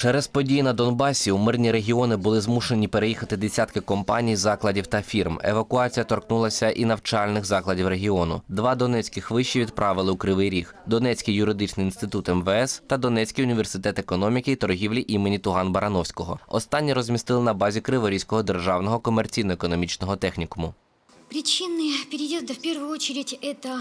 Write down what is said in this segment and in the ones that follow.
Через події на Донбасі у мирні регіони були змушені переїхати десятки компаній, закладів та фірм. Евакуація торкнулася і навчальних закладів регіону. Два донецьких виші відправили у Кривий Ріг: Донецький юридичний інститут МВС та Донецький університет економіки і торгівлі імені Туган Барановського. Останні розмістили на базі Криворізького державного комерційно-економічного технікуму. Причины переезда в первую очередь это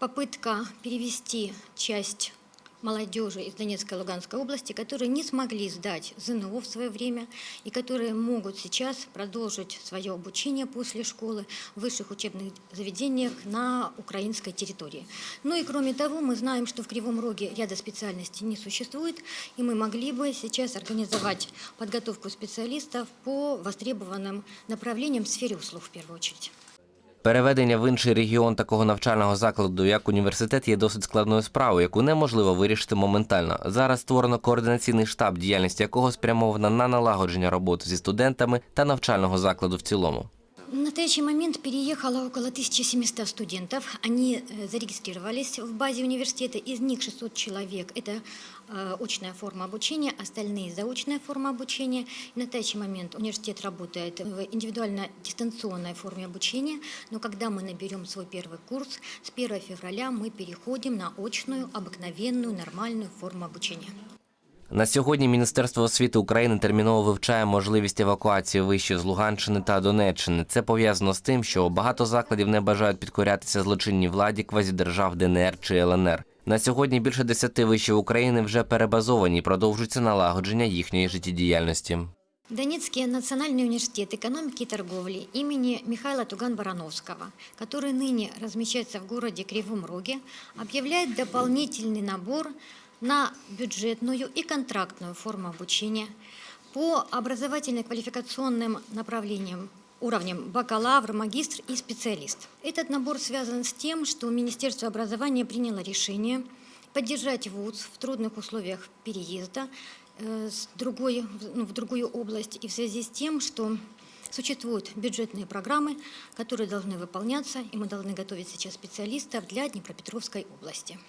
попытка перевести часть молодежи из Донецкой и Луганской области, которые не смогли сдать ЗНО в свое время и которые могут сейчас продолжить свое обучение после школы в высших учебных заведениях на украинской территории. Ну и кроме того, мы знаем, что в Кривом Роге ряда специальностей не существует, и мы могли бы сейчас организовать подготовку специалистов по востребованным направлениям в сфере услуг в первую очередь. Переведення в інший регіон такого навчального закладу, як університет, є досить складною справою, яку неможливо вирішити моментально. Зараз створено координаційний штаб, діяльність якого спрямована на налагодження роботи зі студентами та навчального закладу в цілому. В настоящий момент переехало около 1700 студентов. Они э, зарегистрировались в базе университета. Из них 600 человек – это э, очная форма обучения, остальные – заочная форма обучения. В настоящий момент университет работает в индивидуально-дистанционной форме обучения. Но когда мы наберем свой первый курс, с 1 февраля мы переходим на очную, обыкновенную, нормальную форму обучения. На сьогодні Міністерство освіти України терміново вивчає можливість евакуації вишів з Луганщини та Донеччини. Це пов'язано з тим, що багато закладів не бажають підкорятися злочинній владі квазідержав ДНР чи ЛНР. На сьогодні більше десяти вишів України вже перебазовані і продовжується налагодження їхньої життєдіяльності. Донецкий национальный университет экономики и торговли имени Михаила Туган-Барановского, который ныне размещается в городе Кривом Роге, объявляет дополнительный набор на бюджетную и контрактную форму обучения по образовательно-квалификационным направлениям уровнем бакалавр, магистр и специалист. Этот набор связан с тем, что Министерство образования приняло решение поддержать ВУЗ в трудных условиях переезда э, с другой, ну, в другую область и в связи с тем, что существуют бюджетные программы, которые должны выполняться, и мы должны готовить сейчас специалистов для Днепропетровской области.